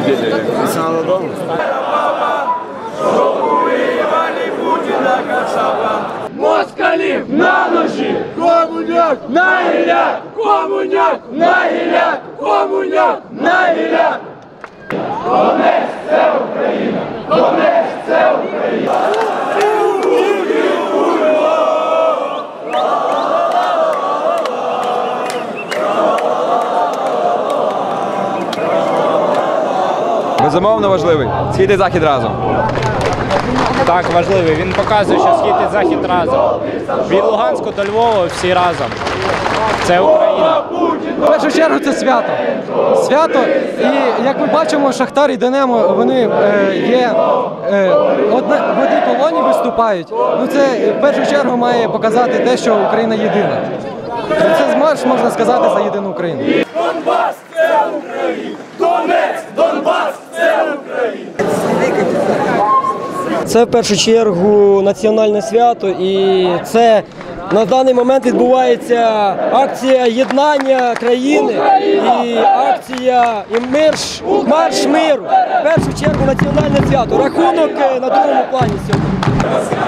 победы. Весна додому. Москалів на ножі! Комуняк на гіляк! Комуняк на гіляк! Комуняк на гіляк! Донець це Україна! Донець це Україна! Безумовно важливий. Схід і захід разом. Так, важливий. Він показує, що схід і захід разом. Від Луганську до Львова всі разом. Це Україна. В першу чергу це свято. Свято. І як ми бачимо, Шахтар і Динамо вони е, є е, одне, в одній колоні виступають. Ну це в першу чергу має показати те, що Україна єдина. Це марш можна сказати за єдину Україну. Донбас це Україна! Донець! Донбас це Україна! Це в першу чергу національне свято, і це на даний момент відбувається акція єднання країни і акція і марш, марш миру. В першу чергу національне свято. Рахунок е, на другому плані сьогодні.